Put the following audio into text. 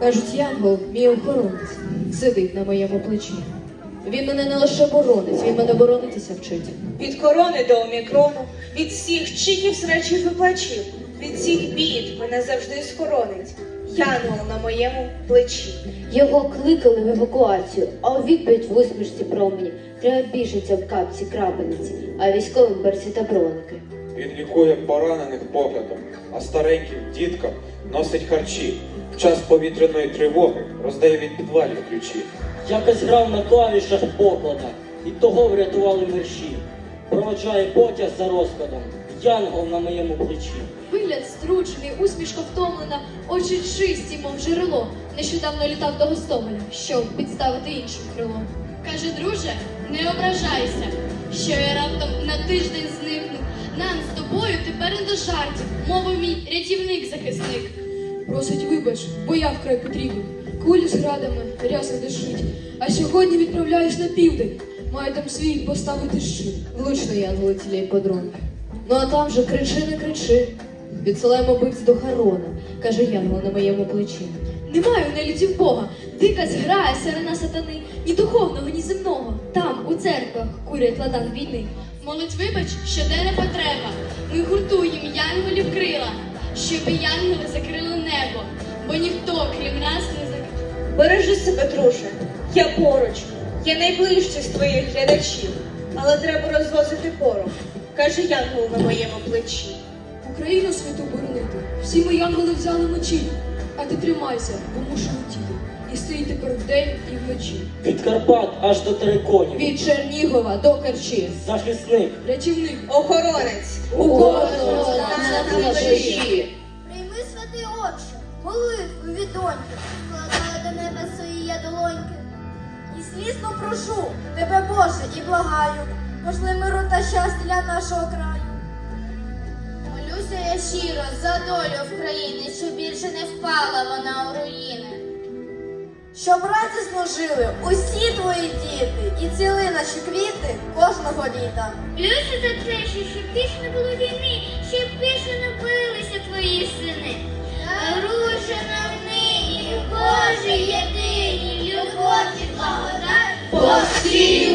Кажуть, Янгол, мій охоронець, сидить на моєму плечі. Він мене не лише боронить, він мене боронитися вчить. Від корони до омікрону, від всіх чиків, срачів і плачів, від всіх бід мене завжди схоронить. Янгол на моєму плечі. Його кликали в евакуацію, а у відповідь в усмішці промені треба біжиться в капці крапельниці, а військовим берці та броники. Він лікує поранених поглядом, а стареньким діткам носить харчі. В час повітряної тривоги роздає від підвалів ключі. Якось грав на клавішах поклада, і того врятували мерші. Проводжає потяг за розкладом, янгол на моєму плечі. Вигляд стручений, усмішка втомлена, очі чисті, мов джерело. Нещодавно літав до Гостомеля, щоб підставити іншим крило. Каже, друже, не ображайся, що я раптом на тиждень зникну. Нам з тобою тепер не до жартів, мовив мій рятівник-захисник. Просить вибач, бо я вкрай потрібен. Кулі з градами, ряса дишить. А сьогодні відправляюсь на південь. Маю там свій поставити щит. Влучно, Янгол, цієї подронки. Ну а там же кричи, не кричи. Відсилаємо бивць до Харона, каже Янгол на моєму плечі. Немає у нелюдів Бога, дика зграє сирена сатани, ні духовного, ні земного. Там, у церквах, курять ладан війни. Молить вибач, що де не потреба. Ми гуртуємо янголів крила, щоб янголи закрили небо, бо ніхто, крім нас, не закрив. Бережи себе, друже. Я поруч. Я найближче з твоїх глядачів. Але треба розвозити порох, каже Янгол на моєму плечі. Україну святу боронити. Всі мої янголи взяли мечі. А ти тримайся, бо мушу летіти. І стоїть тепер вдень і вночі. Від Карпат аж до териконів. Від Чернігова до Керчі. Захисник, Рятівник. Охоронець. У кожного з нас на плечі. Прийми, святий Отче, молитву від доньки, вкладаю до неба свої я долоньки. І слізно прошу тебе, Боже, і благаю, пошли миру та щастя для нашого краю. Молюся я щиро за долю в країни, щоб більше не впала вона у руїни щоб радісно жили усі твої діти і ціли наші квіти кожного літа. Люся за це, щоб більше не було війни, щоб більше не билися твої сини. Руша нам нині, Боже єдині, любов і благодать. Постріл!